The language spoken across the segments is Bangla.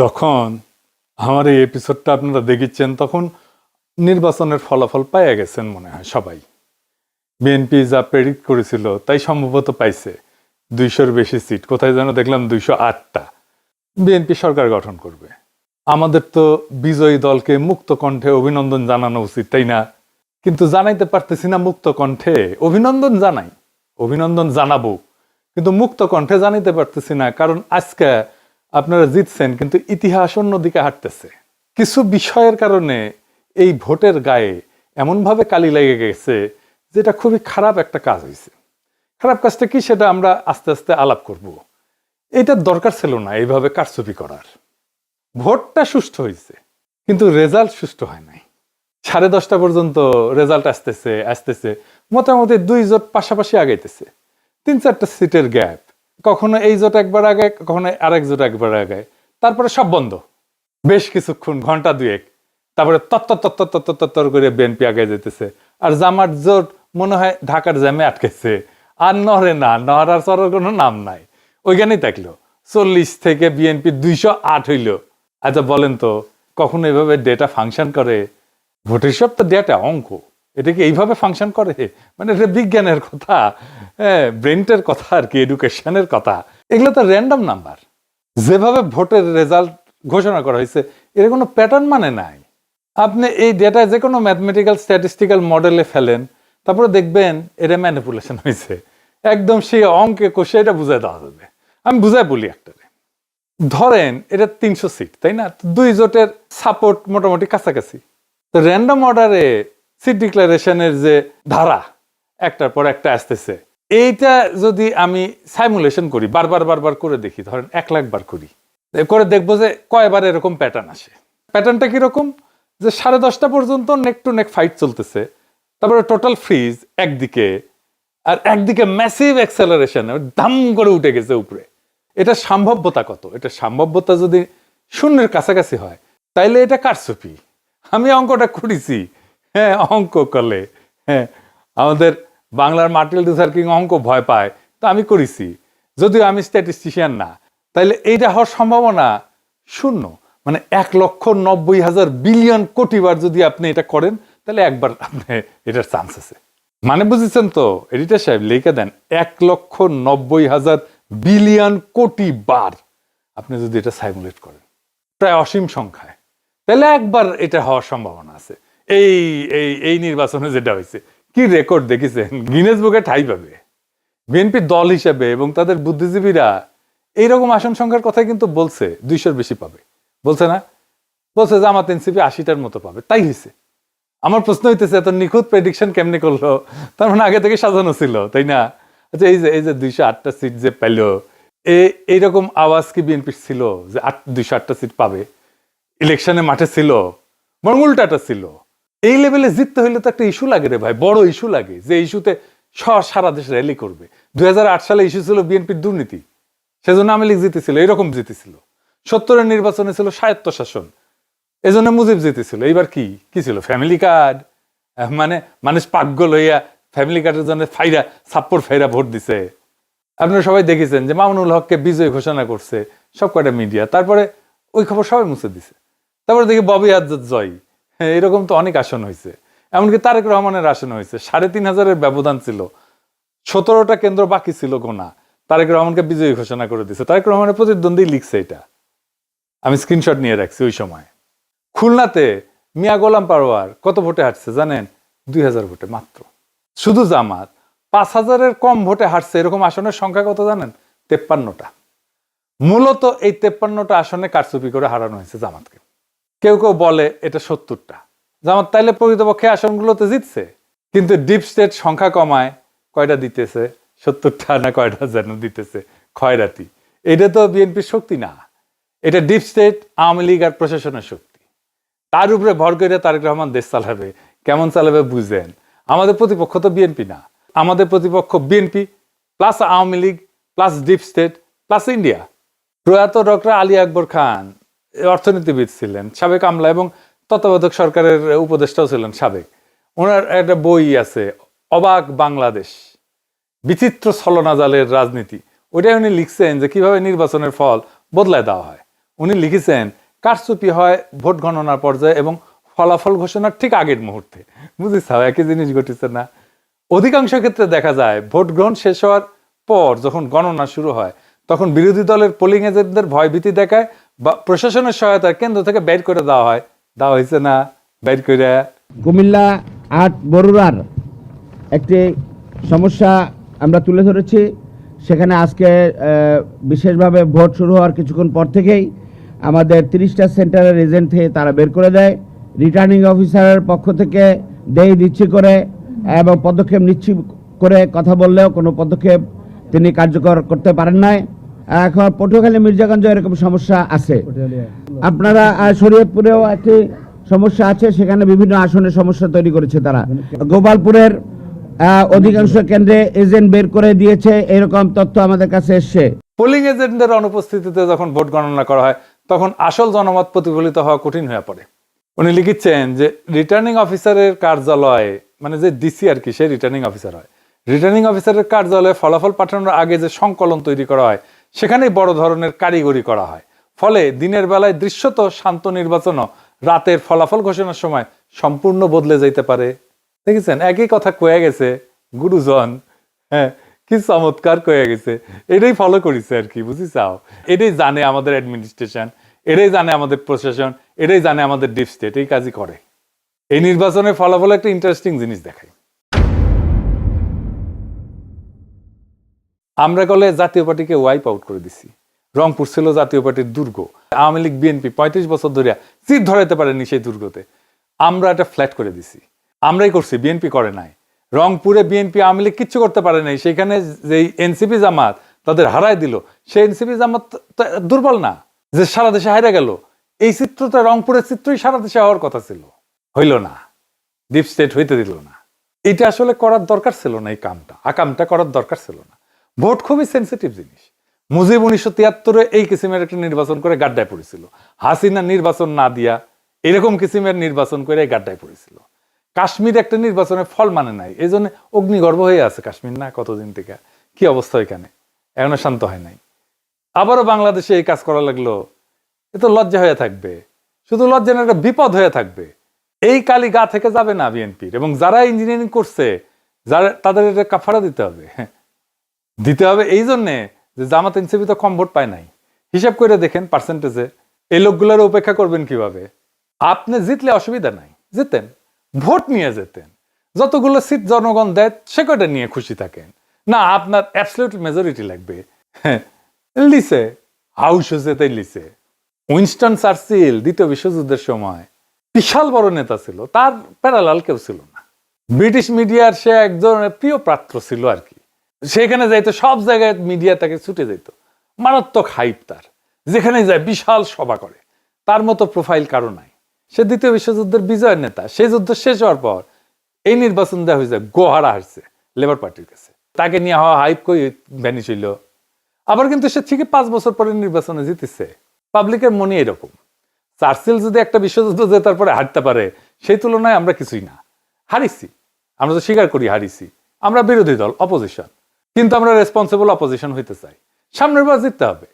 যখন আমার এই এপিসোডটা আপনারা দেখেছেন তখন নির্বাচনের ফলাফল পাইয়া গেছেন মনে হয় সবাই। বিএনপি যা প্রেডিক্ট করেছিল, তাই সম্ভবত পাইছে। দুইশোর বেশি সিট কোথায় যেন দেখলাম দুইশো আটটা। বিএনপি সরকার গঠন করবে। আমাদের তো বিজয়ী দলকে মুক্ত কণ্ঠে অভিনন্দন জানানো উচিত, তাই না? কিন্তু জানাইতে পারতেছি না মুক্ত কণ্ঠে। অভিনন্দন জানাই। অভিনন্দন জানাব। কিন্তু মুক্ত কণ্ঠে জানাইতে পারতেছি না, কারণ আজকে আপনারা জিতছেন, কিন্তু ইতিহাস অন্যদিকে হাঁটতেছে। কিছু বিষয়ের কারণে এই ভোটের গায়ে এমনভাবে কালি লেগে গেছে যেটা খুবই খারাপ একটা কাজ হয়েছে। খারাপ কাজটা কি সেটা আমরা আস্তে আস্তে আলাপ করব। এটা দরকার ছিল না এইভাবে কারচুপি করার। ভোটটা সুষ্ঠু হয়েছে, কিন্তু রেজাল্ট সুষ্ঠু হয় নাই। সাড়ে দশটা পর্যন্ত রেজাল্ট আসতেছে আসতেছে। মোটামুটি দুই জোট পাশাপাশি আগাইতেছে। তিন চারটা সিটের গ্যাপ। কখনো এই জোট একবার আগে কখনো আরেক জোট একবার আগে তারপরে সব বন্ধ। বেশ কিছুক্ষণ, ঘণ্টা দুয়েক। তারপরে তত্তর তত্তর তত্তর তত্তর করে বিএনপি আগে যেতেছে। আর জামাত জোট মনে হয় ঢাকার জ্যামে আটকেছে। আর নড়ে না নড়ার চড়ার কোনো নাম নাই। ওইখানেই থাকল। চল্লিশ থেকে বিএনপি দুইশো আট হইল। আচ্ছা বলেন তো, কখনো এভাবে ডেটা ফাংশন করে? ভোটের সব তো ডেটা অঙ্ক। এটা কি এইভাবে ফাংশন করে? মানে এটা বিজ্ঞানের কথা হ্যাঁ ব্রেনটের কথা আর কি এডুকেশনের কথা। এগুলো তো র্যান্ডম নাম্বার যেভাবে ভোটের রেজাল্ট ঘোষণা করা হয়েছে, এর কোনো প্যাটার্ন মানে নাই। আপনি এই ডেটা যে কোনো ম্যাথমেটিক্যাল স্ট্যাটিস্টিক্যাল মডেলে ফেলেন, তারপরে দেখবেন এটা ম্যানিপুলেশন হয়েছে। একদম সেই অঙ্কে কষে এটা বুঝাই দেওয়া যাবে। আমি বুঝাই বলি একটা। ধরেন এটা তিনশো সিট তাই না? দুই জোটের সাপোর্ট মোটামুটি কাছাকাছি। তো র্যান্ডম অর্ডারে সিট ডিক্লারেশনের যে ধারা, একটার পর একটা আসতেছে। এইটা যদি আমি সাইমুলেশন করি, বারবার বারবার করে দেখি, ধরেন এক লাখ বার করি করে দেখব যে কয়বার এরকম প্যাটার্ন আসে। প্যাটার্নটা কীরকম? যে সাড়ে দশটা পর্যন্ত নেক টু নেক ফাইট চলতেছে, তারপরে টোটাল ফ্রিজ একদিকে, আর একদিকে ম্যাসিভ অ্যাক্সেলারেশন দাম করে উঠে গেছে উপরে। এটা সম্ভাব্যতা কত? এটা সম্ভাব্যতা যদি শূন্যের কাছাকাছি হয়, তাইলে এটা কারসুপি আমি অঙ্কটা করেছি হ্যাঁ অঙ্ক করলে। হ্যাঁ আমাদের বাংলার মার্টিল লুথার অঙ্ক ভয় পায়। তো আমি করেছি। যদিও আমি স্ট্যাটিস্টিশিয়ান না। তাইলে এইটা হওয়ার সম্ভাবনা শূন্য। মানে এক লক্ষ নব্বই হাজার বিলিয়ন কোটি বার যদি আপনি এটা করেন তাহলে একবার আপনি এটার চান্স আছে। মানে বুঝেছেন তো এডিটার সাহেব, লিখে দেন, এক লক্ষ নব্বই হাজার বিলিয়ন কোটি বার আপনি যদি এটা সাইমুলেট করেন। প্রায় অসীম সংখ্যায়। তাহলে একবার এটা হওয়ার সম্ভাবনা আছে। এই এই এই নির্বাচনে যেটা হয়েছে, কি রেকর্ড দেখেছেন? গিনেস বুকে ঠাই পাবে। বিএনপি দল হিসেবে এবং তাদের বুদ্ধিজীবীরা এইরকম আসন সংখ্যার কথাই কিন্তু বলছে, দুইশোর বেশি পাবে। বলছে না? বলছে যে আমার এনসিপি আশিটার মতো পাবে। তাই হয়েছে আমার প্রশ্ন হইতেছে, এত নিখুঁত প্রেডিকশন কেমনে করল? তার মানে আগে থেকে সাজানো ছিল, তাই না? আচ্ছা এই যে এই যে দুইশো আটটা সিট যে পেল এইরকম আওয়াজ কি বিএনপির ছিল যে আট, দুইশো আটটা সিট পাবে? ইলেকশনে মাঠে ছিল বরং উল্টাটা ছিল। এই লেভেলে জিততে হইলে তো একটা ইস্যু লাগে রে ভাই, বড় ইস্যু লাগে। যে ইস্যুতে সারা দেশ র্যালি করবে। দুই হাজার আট সালে ইস্যু ছিল বিএনপির দুর্নীতি। সেজন্য আওয়ামী লীগ জিতেছিল, এরকম জিতেছিল। সত্তরের নির্বাচনে ছিল স্বায়ত্ত শাসন। এজন্য মুজিব জিতেছিল। এইবার কি? কি ছিল? ফ্যামিলি কার্ড মানে মানুষ পাগল হইয়া ফ্যামিলি কার্ডের জন্য ফাইরা ছাপ্পর ফাইরা ভোট দিছে। আপনারা সবাই দেখেছেন যে মামুনুল হককে বিজয় ঘোষণা করছে সব কয়টা মিডিয়া তারপরে ওই খবর সবাই মুছে দিছে। তারপরে দেখি ববি আজাদ জয়। এরকম তো অনেক আসন হয়েছে এমনকি তারেক রহমানের আসন হয়েছে সাড়ে তিন হাজারের ব্যবধান ছিল। সতেরোটা কেন্দ্র বাকি ছিল গোনা। তারেক রহমানকে বিজয়ী ঘোষণা করে দিছে। তারেক রহমানের প্রতিদ্বন্দ্বী লিখছে এটা। আমি স্ক্রিনশট নিয়ে রাখছি ওই সময়। খুলনাতে মিয়া গোলাম পারোয়ার কত ভোটে হাঁটছে জানেন? দুই হাজার ভোটে মাত্র। শুধু জামাত। পাঁচ হাজারের কম ভোটে হাঁটছে এরকম আসনের সংখ্যা কত জানেন? তেপ্পান্নটা। মূলত এই তেপ্পান্নটা আসনে কারচুপি করে হারানো হয়েছে জামাতকে। কেউ কেউ বলে এটা সত্তরটা। জামাত তাইলে প্রকৃতপক্ষে আসনগুলোতে জিতছে। কিন্তু ডিপ স্টেট সংখ্যা কমায়, কয়টা দিতেছে? সত্তরটা না কয়টা যেন দিতেছে? খয়রাতি। এটা তো বিএনপির শক্তি না। এটা ডিপ স্টেট, আওয়ামী লীগ আর প্রশাসনের শক্তি। তার উপরে ভর করে তারেক রহমান দেশ চালাবে। কেমন চালাবে বুঝেন? আমাদের প্রতিপক্ষ তো বিএনপি না। আমাদের প্রতিপক্ষ BNP plus Awami League plus deep state plus India. প্রয়াত ডক্টর আলী আকবর খান অর্থনীতিবিদ ছিলেন, সাবেক আমলা এবং তত্ত্বাবধায়ক সরকারের উপদেষ্টাও ছিলেন সাবেক। ওনার একটা বই আছে, অবাক বাংলাদেশ, বিচিত্র ছলনাজালের রাজনীতি। ওইটাই উনি লিখছেন যে কীভাবে নির্বাচনের ফল বদলায় দেওয়া হয়। উনি লিখেছেন, কারচুপি হয় ভোট গণনার পর্যায়ে এবং ফলাফল ঘোষণার ঠিক আগের মুহূর্তে। বুঝিস একই জিনিস ঘটেছে না? অধিকাংশ ক্ষেত্রে দেখা যায়, ভোট গ্রহণ শেষ হওয়ার পর যখন গণনা শুরু হয়, তখন বিরোধী দলের পোলিং এজেন্টদের ভয়ভীতি দেখায় বা প্রশাসনের সহায়তা কেন্দ্র থেকে বের করে দেওয়া হয়। দেওয়া হয়েছে না, বের করে কুমিল্লা আট বরুড়ার একটি সমস্যা আমরা তুলে ধরেছি। সেখানে আজকে বিশেষভাবে ভোট শুরু হওয়ার কিছুক্ষণ পর থেকেই আমাদের তিরিশটা সেন্টারের এজেন্ট থেকে তারা বের করে দেয়। রিটার্নিং অফিসারের পক্ষ থেকে দেই দিচ্ছি করে এবং পদক্ষেপ নিচ্ছি করে কথা বললেও কোনো পদক্ষেপ তিনি কার্যকর করতে পারেন নাই। এখন পটুয়াখালী মির্জাগঞ্জ এরকম সমস্যা আছে। আপনারা শরীয়তপুরেও একটি সমস্যা আছে, সেখানে বিভিন্ন আসনে সমস্যা তৈরি করেছে তারা। গোপালপুরের অধিকাংশ কেন্দ্রে এজেন্ট বের করে দিয়েছে, এরকম তথ্য আমাদের কাছে এসছে। পোলিং এজেন্টদের অনুপস্থিতিতে যখন ভোট গণনা করা হয়, তখন আসল জনমত প্রতিফলিত হওয়া কঠিন হয়ে পড়ে। উনি লিখিচ্ছেন যে রিটার্নিং অফিসারের কার্যালয়ে মানে যে ডিসি আর কি, সে রিটার্নিং অফিসার হয়। রিটার্নিং অফিসারের কার্যালয়ে ফলাফল পাঠানোর আগে যে সংকলন তৈরি করা হয় সেখানেই বড় ধরনের কারিগরি করা হয়। ফলে দিনের বেলায় দৃশ্যত শান্ত নির্বাচনও রাতের ফলাফল ঘোষণার সময় সম্পূর্ণ বদলে যেতে পারে। দেখেছেন? একই কথা কয়ে গেছে গুরুজন। হ্যাঁ কি চমৎকার কয়ে গেছে। এটাই ফলো করেছে আর কি বুঝি চাও এটাই জানে আমাদের অ্যাডমিনিস্ট্রেশন এটাই জানে আমাদের প্রশাসন, এটাই জানে আমাদের ডিপ স্টেট এই কাজই করে। এই নির্বাচনের ফলাফল একটা ইন্টারেস্টিং জিনিস দেখায় আমরা কলে জাতীয় পার্টিকে ওয়াইপ আউট করে দিছি। রংপুর ছিল জাতীয় পার্টির দুর্গ। আওয়ামী লীগ, বিএনপি পঁয়ত্রিশ বছর ধরে চিট ধরাইতে পারেনি সেই দুর্গতে। আমরা এটা ফ্ল্যাট করে দিছি। আমরাই করছি, বিএনপি করে নাই। রংপুরে বিএনপি, আওয়ামী লীগ কিচ্ছু করতে পারে নাই। সেখানে যে এনসিপি জামাত তাদের হারায় দিল। সেই এনসিপি জামাত দুর্বল না। যে সারা দেশে হারা গেল। এই চিত্রটা রংপুরের চিত্রই সারা দেশে হওয়ার কথা ছিল। হইল না। ডিপ স্টেট হইতে দিল না। এটা আসলে করার দরকার ছিল না এই কামটা। আকামটা করার দরকার ছিল না। ভোট খুবই সেন্সিটিভ জিনিস। মুজিব উনিশশো তিয়াত্তরে এই কিসিমের একটা নির্বাচন করে গাড্ডায় পড়েছিল। হাসিনা নির্বাচন না দিয়া এরকম কিসিমের নির্বাচন করে গাড্ডায় পড়েছিল। কাশ্মীর একটা নির্বাচনের ফল মানে নাই। এই জন্য অগ্নিগর্ভ হয়ে আছে কাশ্মীর না কতদিন থেকে। কি অবস্থা এখানে? এখনও শান্ত হয় নাই। আবারও বাংলাদেশে এই কাজ করা লাগল। এ তো লজ্জা হয়ে থাকবে। শুধু লজ্জা না একটা বিপদ হয়ে থাকবে। এই কালি গা থেকে যাবে না বিএনপির। এবং যারা ইঞ্জিনিয়ারিং করছে, যারা তাদের এটা কাফারা দিতে হবে। দিতে হবে এই জন্যে যে জামাত এনসিপি তো কম ভোট পায় নাই। হিসাব করে দেখেন পার্সেন্টেজে এই লোকগুলোর উপেক্ষা করবেন কীভাবে? আপনি জিতলে অসুবিধা নাই জিতেন ভোট নিয়ে যেতেন যতগুলো সিট জনগণ দেয় সে কটা নিয়ে খুশি থাকেন? না আপনার অ্যাবসলিউট মেজরিটি লাগবে। হ্যাঁ, লিসে হাউস যেতে লিসে। উইনস্টন চার্চিল দ্বিতীয় বিশ্বযুদ্ধের সময়। বিশাল বড় নেতা ছিল তার প্যারালাল কেউ ছিল না। ব্রিটিশ মিডিয়ার সে একজন প্রিয় পাত্র ছিল আর কি। সেখানে যাইতো, সব জায়গায় মিডিয়া তাকে ছুটে যেত মারাত্মক হাইপ তার। যেখানে যায়, বিশাল সভা করে। তার মতো প্রোফাইল কারও নাই। সে দ্বিতীয় বিশ্বযুদ্ধের বিজয়ের নেতা। সেই যুদ্ধ শেষ হওয়ার পর এই নির্বাচন দেওয়া হয়েছে, গোহারা হারছে লেবার পার্টির কাছে। তাকে নিয়ে হওয়া হাইপ কই ভ্যানিশ হইল? আবার কিন্তু সে ঠিকই পাঁচ বছর পরে নির্বাচনে জিতেছে। পাবলিকের মনে এরকম। চার্চিল যদি একটা বিশ্বযুদ্ধ জেতার পরে হারতে পারে, সেই তুলনায় আমরা কিছুই না। হারিছি। আমরা তো স্বীকার করি হারিছি। আমরা বিরোধী দল অপোজিশন কিন্তু আমরা রেসপন্সিবল অপোজিশন হইতে চাই। সামনের বার জিততে হবে।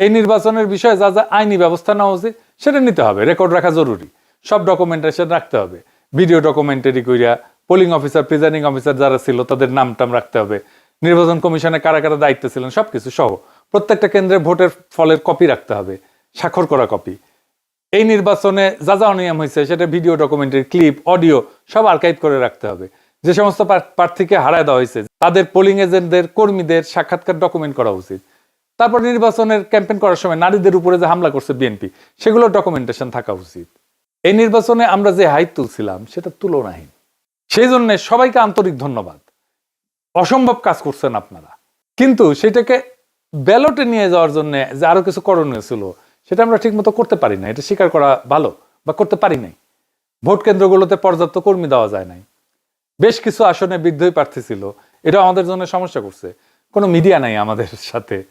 এই নির্বাচনের বিষয়ে যা যা আইনি ব্যবস্থা নেওয়া উচিত, সেটা নিতে হবে। রেকর্ড রাখা জরুরি। সব ডকুমেন্টেশন রাখতে হবে। ভিডিও ডকুমেন্টারি কইরা পোলিং অফিসার প্রিজাইডিং অফিসার যারা ছিল, তাদের নাম টাম রাখতে হবে। নির্বাচন কমিশনে কারা কারা দায়িত্ব ছিলেন, সবকিছু সহ। প্রত্যেকটা কেন্দ্রে ভোটের ফলের কপি রাখতে হবে। স্বাক্ষর করা কপি এই নির্বাচনে যা যা অনিয়ম হয়েছে সেটা ভিডিও ডকুমেন্টারি ক্লিপ অডিও সব আর্কাইভ করে রাখতে হবে। যে সমস্ত প্রার্থীকে হারায় দেওয়া হয়েছে, তাদের পোলিং এজেন্টদের কর্মীদের সাক্ষাৎকার ডকুমেন্ট করা উচিত। তারপর নির্বাচনের ক্যাম্পেইন করার সময় নারীদের উপরে যে হামলা করছে বিএনপি সেগুলো ডকুমেন্টেশন থাকা উচিত। এই নির্বাচনে আমরা যে হাইট তুলছিলাম, সেটা তুলনাহীন। সেই জন্য সবাইকে আন্তরিক ধন্যবাদ। অসম্ভব কাজ করছেন আপনারা। কিন্তু সেটাকে ব্যালটে নিয়ে যাওয়ার জন্য যে আরও কিছু করণীয় ছিল, সেটা আমরা ঠিকমতো করতে পারি না এটা স্বীকার করা ভালো বা করতে পারি নাই। ভোট কেন্দ্রগুলোতে পর্যাপ্ত কর্মী দেওয়া যায় নাই। বেশ কিছু আসনে বিদ্রোহী প্রার্থী ছিল। এটা আমাদের জন্য সমস্যা করছে। কোনো মিডিয়া নাই আমাদের সাথে।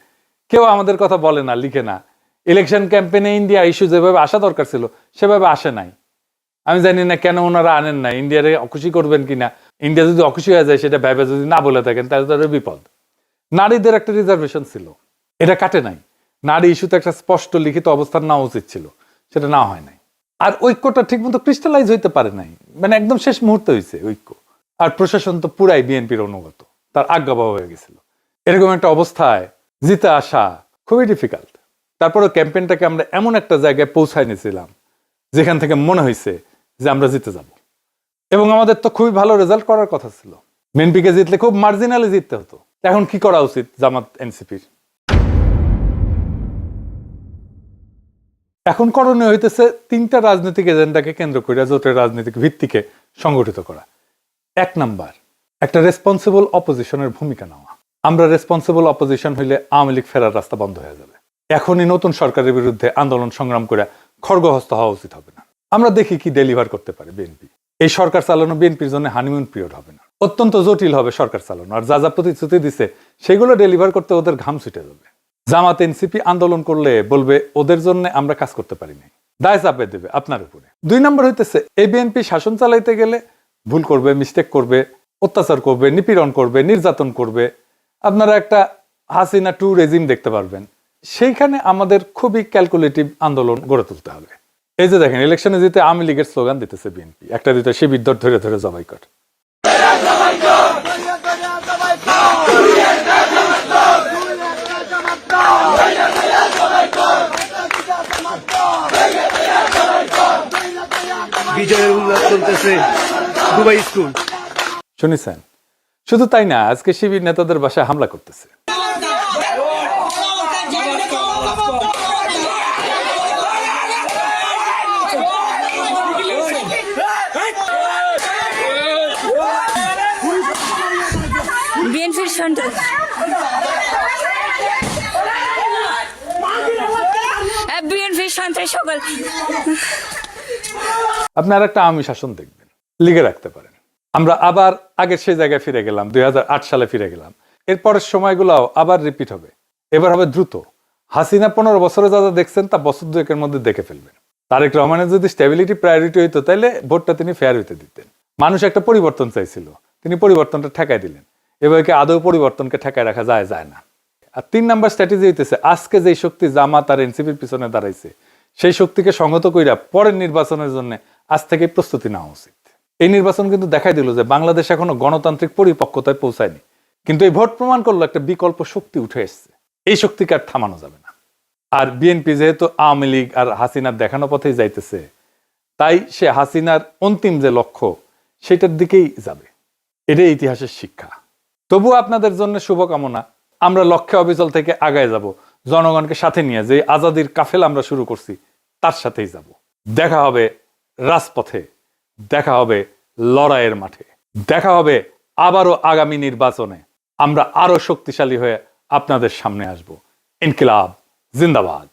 কেউ আমাদের কথা বলে না, লিখে না। ইলেকশন ক্যাম্পেইনে ইন্ডিয়া ইস্যু যেভাবে আসা দরকার ছিল, সেভাবে আসে নাই। আমি জানি না কেন ওনারা আনেন না ইন্ডিয়ারে অখুশি করবেন কিনা? ইন্ডিয়া যদি অখুশি হয়ে যায়, সেটা ভেবে যদি না বলে থাকেন, তাহলে তাদের বিপদ। নারীদের একটা রিজার্ভেশন ছিল। এটা কাটে নাই। নারী ইস্যুতে একটা স্পষ্ট লিখিত অবস্থান নেওয়া উচিত ছিল। সেটা না হয় নাই। আর ঐক্যটা ঠিকমতো ক্রিস্টালাইজ হইতে পারে নাই। মানে একদম শেষ মুহূর্তে হয়েছে ঐক্য। আর প্রশাসন তো পুরাই বিএনপির অনুগত, তার আজ্ঞাবহ হয়ে গেছিল। এরকম একটা অবস্থায় জিতে আসা খুবই ডিফিকাল্ট তারপরে ক্যাম্পেইনটাকে আমরা এমন একটা জায়গায় পৌঁছায় নিয়েছিলাম, যেখান থেকে মনে হয়েছে যে আমরা জিতে যাব। এবং আমাদের তো খুবই ভালো রেজাল্ট করার কথা ছিল। বিএনপিকে জিতলে খুব মার্জিনালি জিততে হতো। এখন কি করা উচিত জামাত এনসিপির? এখন করণীয় হইতেছে তিনটা রাজনৈতিক এজেন্ডাকে কেন্দ্র করে জোটের রাজনৈতিক ভিত্তিকে সংগঠিত করা। এক নাম্বার, একটা রেসপন্সিবল অপোজিশনের ভূমিকা নেওয়া। আমরা রেসপন্সিবল অপোজিশন হইলে আওয়ামী লীগ ফেরার রাস্তা বন্ধ হয়ে যাবে। এখনই নতুন সরকারের বিরুদ্ধে আন্দোলন সংগ্রাম করে খড়গহস্ত হওয়া উচিত হবে না। আমরা দেখি কি ডেলিভার করতে পারে বিএনপি এই সরকার চালানো বিএনপির জন্য হানিমুন পিরিয়ড হবে না। অত্যন্ত জটিল হবে সরকার চালানো, আর যা যা প্রতিশ্রুতি দিছে, সেগুলো ডেলিভার করতে ওদের ঘাম ছুটে যাবে। জামাত এনসিপি আন্দোলন করলে বলবে, ওদের জন্য আমরা কাজ করতে পারি নাই দায় চাপে দেবে আপনার উপরে। দুই নম্বর হইতেছে, এই বিএনপি শাসন চালাইতে গেলে ভুল করবে মিস্টেক করবে, অত্যাচার করবে, নিপীড়ন করবে, নির্যাতন করবে। আপনারা একটা হাসিনা টু রেজিম দেখতে পারবেন। সেইখানে আমাদের খুবই ক্যালকুলেটিভ আন্দোলন গড়ে তুলতে হবে। এই যে দেখেন ইলেকশনে জিতে আওয়ামী লীগের স্লোগান দিতেছে বিএনপি একটা দিতে শিবির দর ধরে ধরে জবাই কর। বিজয়ের উল্লাস চলতেছে। Dubai school. শুনেছেন শুধু তাই না আজকে শিবির নেতাদের বাসায় হামলা করতেছে। বিএনপির সন্ত্রাস বিএনপির সন্ত্রাস সকল। আপনি আর একটা আমি শাসন দেখবেন। লিগে রাখতে পারেন। আমরা আবার আগের সেই জায়গায় ফিরে গেলাম, দুই হাজার আট সালে ফিরে গেলাম। এরপরের সময়গুলোও আবার রিপিট হবে। এবার হবে দ্রুত। হাসিনা পনেরো বছরে যা যা দেখছেন তা বছর দুয়েকের মধ্যে দেখে ফেলবেন। তারেক রহমানের যদি স্টেবিলিটি প্রায়োরিটি হইতো তাহলে ভোটটা তিনি ফেয়ার হইতে দিতেন। মানুষ একটা পরিবর্তন চাইছিল। তিনি পরিবর্তনটা ঠেকাই দিলেন। এভাবে কি আদৌ পরিবর্তনকে ঠেকায় রাখা যায় যায় না। আর তিন নাম্বার স্ট্র্যাটেজি হইতেছে, আজকে যেই শক্তি জামাত আর এনসিপির পিছনে দাঁড়াইছে, সেই শক্তিকে সংহত কইরা পরের নির্বাচনের জন্য আজ থেকে প্রস্তুতি নেওয়া উচিত। এই নির্বাচন কিন্তু দেখাই দিল যে বাংলাদেশ এখনও গণতান্ত্রিক পরিপক্কতায় পৌঁছায়নি। কিন্তু এই ভোট প্রমাণ করল একটা বিকল্প শক্তি উঠে এসছে। এই শক্তিকে আর থামানো যাবে না। আর বিএনপি যেহেতু আওয়ামী লীগ আর হাসিনার দেখানো পথেই যাইতেছে, তাই সে হাসিনার অন্তিম যে লক্ষ্য, সেটার দিকেই যাবে। এটাই ইতিহাসের শিক্ষা। তবু আপনাদের জন্য শুভকামনা, আমরা লক্ষ্যে অবিচল থেকে আগায় যাব, জনগণকে সাথে নিয়ে যে আজাদির কাফেল আমরা শুরু করছি, তার সাথেই যাব। দেখা হবে রাজপথে, দেখা হবে লড়াইয়ের মাঠে। দেখা হবে আবারও আগামী নির্বাচনে। আমরা আরও শক্তিশালী হয়ে আপনাদের সামনে আসব। ইনকিলাব, জিন্দাবাদ।